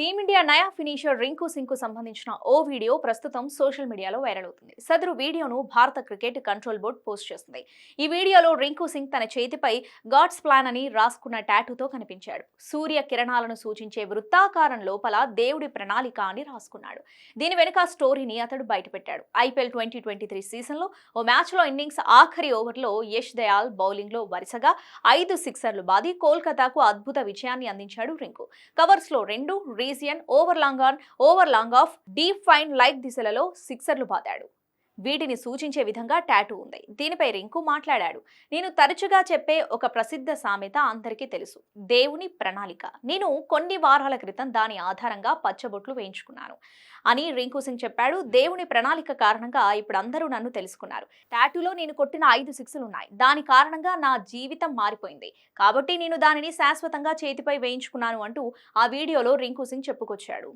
Team India నయా finisher Rinku సింగ్కు సంబంధించిన ఓ వీడియో ప్రస్తుతం సోషల్ మీడియాలో వైరల్ అవుతుంది. సదరు వీడియోను భారత క్రికెట్ కంట్రోల్ బోర్డు పోస్ట్ చేస్తుంది. ఈ వీడియోలో రింకు సింగ్ తన చేతిపై గాడ్స్ ప్లాన్ అని రాసుకున్న టాటూతో కనిపించాడు. సూర్య కిరణాలను సూచించే వృత్తాకారం లోపల దేవుడి ప్రణాళిక అని రాసుకున్నాడు. దీని వెనుక స్టోరీని అతడు బయటపెట్టాడు. ఐపీఎల్ ట్వంటీ ట్వంటీ త్రీ సీజన్లో ఓ మ్యాచ్లో ఇన్నింగ్స్ ఆఖరి ఓవర్లో యష్ దయాల్ బౌలింగ్లో వరుసగా ఐదు సిక్సర్లు బాది కోల్కతాకు అద్భుత విజయాన్ని అందించాడు రింకు. కవర్స్లో రెండు region over long on over long off deep fine leg దిశలలో సిక్సర్లు బాదాడు వీటిని సూచించే విధంగా ట్యాటూ ఉంది. దీనిపై రింకు మాట్లాడాడు. నేను తరచుగా చెప్పే ఒక ప్రసిద్ధ సామెత అందరికీ తెలుసు. దేవుని ప్రణాళిక. నేను కొన్ని వారాల క్రితం దాని ఆధారంగా పచ్చబొట్లు వేయించుకున్నాను. అని రింకు సింగ్ చెప్పాడు. దేవుని ప్రణాళిక కారణంగా ఇప్పుడు అందరూ నన్ను తెలుసుకున్నారు. టాటూలో నేను కొట్టిన ఐదు సిక్స్లు ఉన్నాయి. దాని కారణంగా నా జీవితం మారిపోయింది. కాబట్టి నేను దానిని శాశ్వతంగా చేతిపై వేయించుకున్నాను అంటూ ఆ వీడియోలో రింకు సింగ్ చెప్పుకొచ్చాడు.